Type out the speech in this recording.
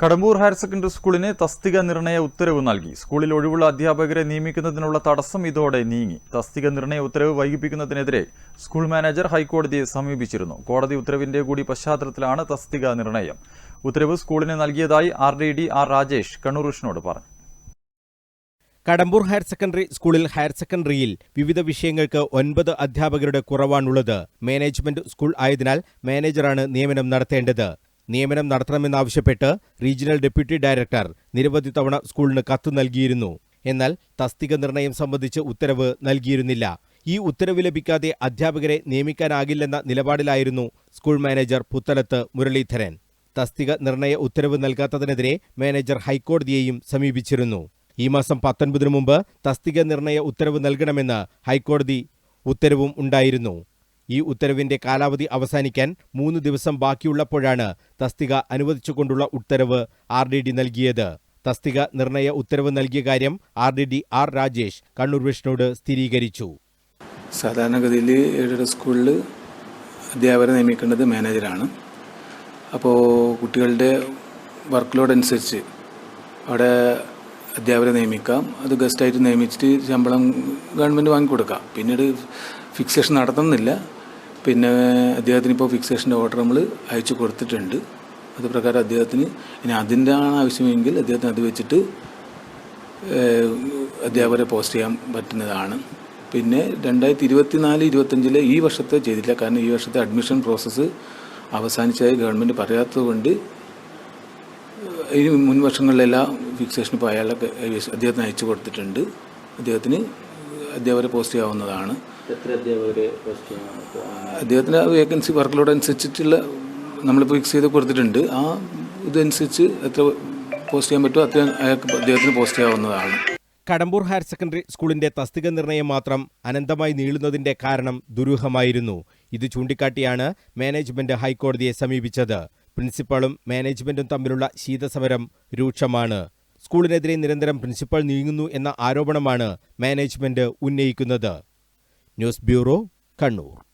Kadambur higher secondary സ്കൂളിന് തസ്തിക നിർണയ ഉത്തരവ് നൽകി. സ്കൂളിൽ ഒഴിവുള്ള അധ്യാപകരെ നിയമിക്കുന്നതിനുള്ള തടസ്സം ഇതോടെ നീങ്ങി. തസ്തിക നിർണയ ഉത്തരവ് വൈകിപ്പിക്കുന്നതിനെതിരെ സ്കൂൾ മാനേജർ ഹൈക്കോടതിയെ സമീപിച്ചിരുന്നു. കോടതി ഉത്തരവിന്റെ കൂടി പശ്ചാത്തലത്തിലാണ് തസ്തിക നിർണയം. ഉത്തരവ് സ്കൂളിന് നൽകിയതായി R D D R Rajesh Kannur വിഷ്ണുവോട് പറഞ്ഞു. കടമ്പൂർ ഹയർ സെക്കൻഡറി സ്കൂളിൽ ഹയർ സെക്കൻഡറിയിൽ വിവിധ വിഷയങ്ങൾക്ക് ഒൻപത് അധ്യാപകരുടെ കുറവാണുള്ളത്. മാനേജ്മെന്റ് സ്കൂൾ ആയതിനാൽ മാനേജറാണ് നിയമനം നടത്തേണ്ടത്. നിയമനം നടത്തണമെന്നാവശ്യപ്പെട്ട് റീജിയണൽ ഡെപ്യൂട്ടി ഡയറക്ടർ നിരവധി തവണ സ്കൂളിന് കത്ത് നൽകിയിരുന്നു. എന്നാൽ തസ്തിക നിർണയം സംബന്ധിച്ച് ഉത്തരവ് നൽകിയിരുന്നില്ല. ഈ ഉത്തരവ് ലഭിക്കാതെ അധ്യാപകരെ നിയമിക്കാനാകില്ലെന്ന നിലപാടിലായിരുന്നു സ്കൂൾ മാനേജർ പുത്തലത്ത് മുരളീധരൻ. തസ്തിക നിർണയ ഉത്തരവ് നൽകാത്തതിനെതിരെ മാനേജർ ഹൈക്കോടതിയെയും സമീപിച്ചിരുന്നു. ഈ മാസം പത്തൊൻപതിനു മുമ്പ് തസ്തിക നിർണയ ഉത്തരവ് നൽകണമെന്ന് ഹൈക്കോടതി ഉത്തരവും ഉണ്ടായിരുന്നു. ഈ ഉത്തരവിന്റെ കാലാവധി അവസാനിക്കാൻ മൂന്ന് ദിവസം ബാക്കിയുള്ളപ്പോഴാണ് തസ്തിക അനുവദിച്ചുകൊണ്ടുള്ള ഉത്തരവ് ആർ ഡി ഡി നൽകിയത്. തസ്തിക നിർണയ ഉത്തരവ് നൽകിയ കാര്യം R D D R Rajesh Kannur വിഷ്ണുവോട് സ്ഥിരീകരിച്ചു. സാധാരണഗതിയിൽ ഏഴര സ്കൂളിൽ അധ്യാപകരെ നിയമിക്കേണ്ടത് മാനേജരാണ്. അപ്പോൾ കുട്ടികളുടെ വർക്ക് ലോഡ് അനുസരിച്ച് അവിടെ അധ്യാപകരെ നിയമിക്കാം. അത് ഗസ്റ്റായിട്ട് നിയമിച്ചിട്ട് ശമ്പളം ഗവൺമെന്റ് വാങ്ങിക്കൊടുക്കാം. പിന്നീട് ഫിക്സേഷൻ നടത്തുന്നില്ല പിന്നെ അദ്ദേഹത്തിന് ഇപ്പോൾ ഫിക്സേഷന്റെ ഓർഡർ നമ്മൾ അയച്ചു കൊടുത്തിട്ടുണ്ട്. അത് പ്രകാരം അദ്ദേഹത്തിന് ഇനി അതിന്റെ ആണ് ആവശ്യമെങ്കിൽ അദ്ദേഹത്തിന് അത് വെച്ചിട്ട് അധ്യാപകരെ പോസ്റ്റ് ചെയ്യാൻ പറ്റുന്നതാണ്. പിന്നെ രണ്ടായിരത്തി ഇരുപത്തിനാല് ഇരുപത്തഞ്ചിലെ ഈ വർഷത്തെ ചെയ്തില്ല കാരണം ഈ വർഷത്തെ അഡ്മിഷൻ പ്രോസസ്സ് അവസാനിച്ചതായി ഗവൺമെന്റ് പറയാത്തതുകൊണ്ട് ഈ മുൻ വർഷങ്ങളിലെല്ലാം ഫിക്സേഷൻ ഇപ്പോൾ അയാളെ അദ്ദേഹത്തിന് അയച്ചു കൊടുത്തിട്ടുണ്ട്. അദ്ദേഹത്തിന് അധ്യാപകരെ പോസ്റ്റ് ചെയ്യാവുന്നതാണ്. അദ്ദേഹത്തിന്റെ ആ വേക്കൻസി വർക്ക് ലോഡ് അനുസരിച്ചിട്ടുള്ള നമ്മളിപ്പോൾ ഫിക്സ് ചെയ്ത് കൊടുത്തിട്ടുണ്ട്. ആ ഇതനുസരിച്ച് എത്ര പോസ്റ്റ് ചെയ്യാൻ പറ്റുമോ അത്ര അയാൾക്ക് അദ്ദേഹത്തിന് പോസ്റ്റ് ചെയ്യാവുന്നതാണ്. കടമ്പൂർ ഹയർ സെക്കൻഡറി സ്കൂളിന്റെ തസ്തിക നിർണയം മാത്രം അനന്തമായി നീളുന്നതിന്റെ കാരണം ദുരൂഹമായിരുന്നു. ഇത് ചൂണ്ടിക്കാട്ടിയാണ് മാനേജ്മെന്റ് ഹൈക്കോടതിയെ സമീപിച്ചത്. പ്രിൻസിപ്പാളും മാനേജ്മെന്റും തമ്മിലുള്ള ശീതസമരം രൂക്ഷമാണ്. സ്കൂളിനെതിരെ നിരന്തരം പ്രിൻസിപ്പൽ നീങ്ങുന്നു എന്ന ആരോപണമാണ് മാനേജ്മെന്റ് ഉന്നയിക്കുന്നത്. News bureau Kannur.